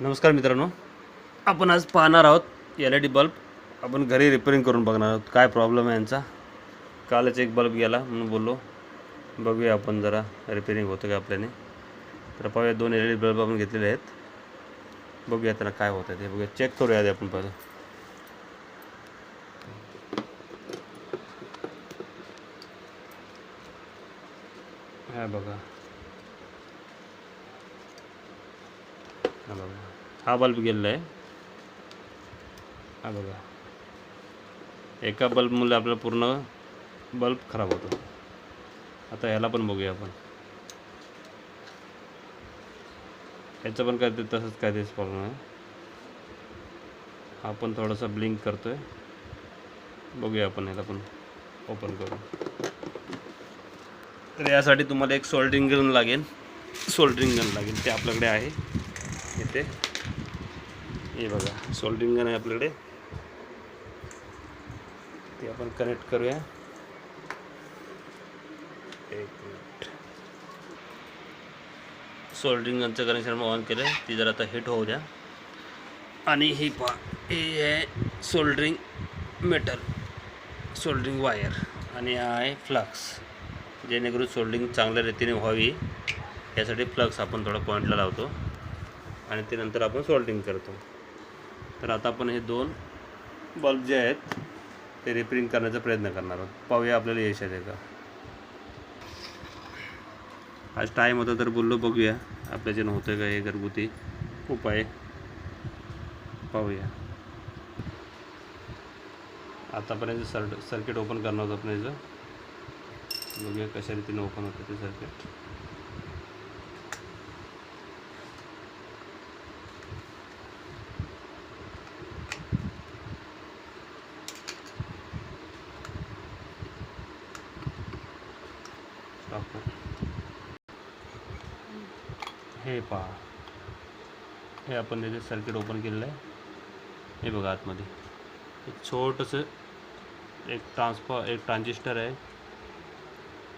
नमस्कार मित्रांनो. आपण आज पाहणार आहोत एल ई डी बल्ब आपण घरी रिपेअरिंग करून बघणार आहोत. काय प्रॉब्लेम आहे यांचा? कालच एक बल्ब गेला म्हणून बोललो. बघूया आपण जरा रिपेअरिंग होतं का आपल्याने. तर पाहूया दोन एल ई डी बल्ब आपण घेतलेले आहेत. बघूया त्यांना काय होतं ते. बघूया चेक करूया आधी आपण पहिलं. हा बघा. हा बघा. हा बल्ब गेलेला आहे. हा बघा. एका बल्बमुळे आपला पूर्ण बल्ब खराब होतो. आता ह्याला पण बघूया आपण. ह्याचं पण काय ते तसंच काय तेच प्रॉब्लेम आहे. हा पण थोडासा ब्लिंक करतोय. बघूया आपण ह्याला पण ओपन करू तर यासाठी तुम्हाला एक सोल्डरिंग गन लागेल. सोल्डरिंग गन लागेल. ते आपल्याकडे आहे. इथे. हे बघा सोल्डिंग गन आहे आपल्याकडे. ते आपण कनेक्ट करूया. एक मिनिट सोल्डरिंग गनचं कनेक्शन ऑन केलं ती जर आता हिट होऊ द्या. आणि ही पा हे आहे सोल्डरिंग मेटल सोल्डरिंग वायर आणि हा आहे फ्लक्स जेणेकरून सोल्डिंग चांगल्या रीतीने व्हावी. यासाठी फ्लक्स आपण थोडा पॉईंटला लावतो. आणि ते नंतर आपण सोल्डिंग करतो. तर आता आपण हे दोन बल्ब जे आहेत ते रिपेरिंग करण्याचा प्रयत्न करणार आहोत. पाहूया आपल्याला यश आहे का? आज टाईम होता तर बोललो बघूया. आपल्याच्यानं होतं का हे घरगुती उपाय पाहूया. आतापर्यंत सर सर्किट ओपन करणार होतं आपण याचं. बघूया कशा रीतीने ओपन होतं ते सर्किट आपण हे पहा. हे आपण त्याचे सर्किट ओपन केलेलं आहे. हे बघा आतमध्ये. एक छोटंसं एक ट्रान्सफॉ एक ट्रान्झिस्टर आहे.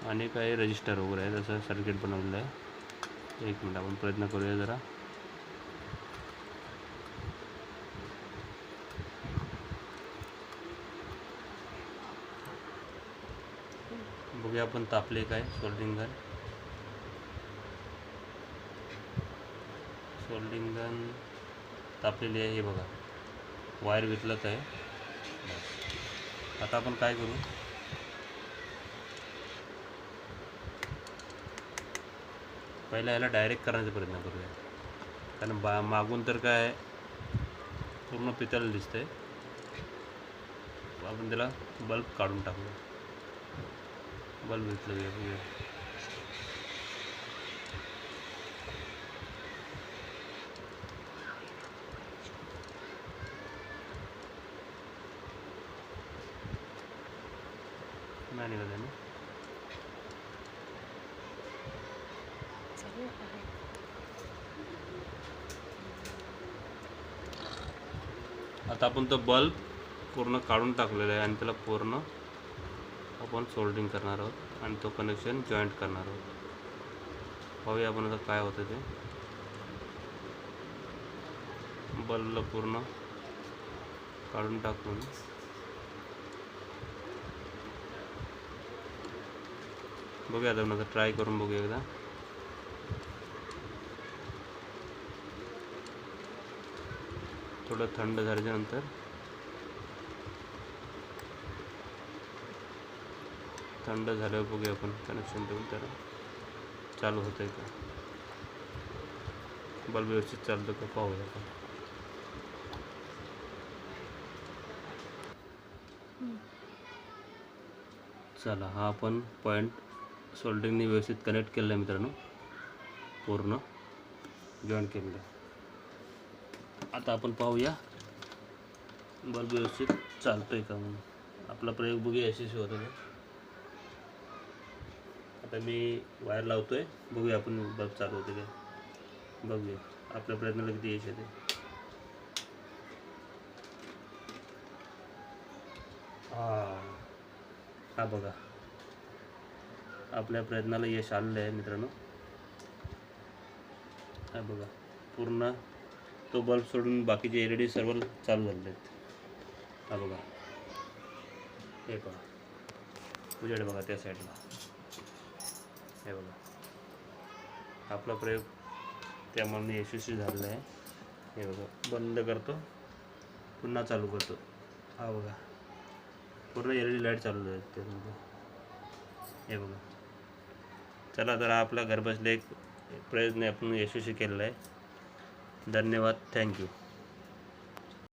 आणि काही रजिस्टर वगैरे आहे तसं सर्किट बनवलेलं आहे. एक मिनिट आपण प्रयत्न करूया जरा. बघूया आपण तापले काय सोल्डिंग गन. सोल्डिंग गन तापलेली आहे हे बघा. वायर वितलत आहे. आता आपण काय करू? पहिला याला डायरेक्ट करण्याचा प्रयत्न करूया. कारण बा मागून तर काय पूर्ण पितळ दिसतंय. आपण त्याला बल्ब काढून टाकूया. बल्ब घेतलं घ्या बघूया नाही निघालं ना? आता आपण तो बल्ब पूर्ण काढून टाकलेला आहे आणि त्याला पूर्ण आपण सोल्डिंग करणार आहोत आणि तो कनेक्शन जॉईंट करणार आहोत. पाहूया आपण आता काय होतं ते. बल्बला पूर्ण काढून टाकून. बघूया आता आपण आता ट्राय करून बघूया एकदा. थोडं थंड झाल्याच्यानंतर थंड झाल्यावर बघूया आपण कनेक्शन देऊन त्याला. चालू होतं आहे का? बल्ब व्यवस्थित चालतो का पाहूया आपण. चला हा आपण पॉईंट सोल्डरिंगने व्यवस्थित कनेक्ट केलेला आहे मित्रांनो. पूर्ण जॉईन केलेलं आहे. आता आपण पाहूया बल्ब व्यवस्थित चालतोय का म्हणून. आपला प्रयोग बघूया यशस्वी होतो का? आता मी वायर लावतो आहे बघूया आपण बल्ब चालू होते का? बघूया. आपल्या प्रयत्नाला किती यश येते हा. हा बघा. आपल्या प्रयत्नाला यश आलेलं आहे मित्रांनो. हा बघा. पूर्ण तो बल्ब सोडून बाकीचे एल ई डी सर्व चालू झालेले आहेत हा बघा. हे पहा. उजेड बघा त्या साईडला हे बघा. आपला प्रयोग त्यामुळे यशस्वी झालेला आहे. हे बघा बंद करतो. पुन्हा चालू करतो. हा बघा. पूर्ण एल ई डी लाइट चालू आहे त्यामध्ये. हे बघा. चला तर आपला घरबसल्या एक प्रयत्न आपण यशस्वी केलेला आहे. धन्यवाद. थँक्यू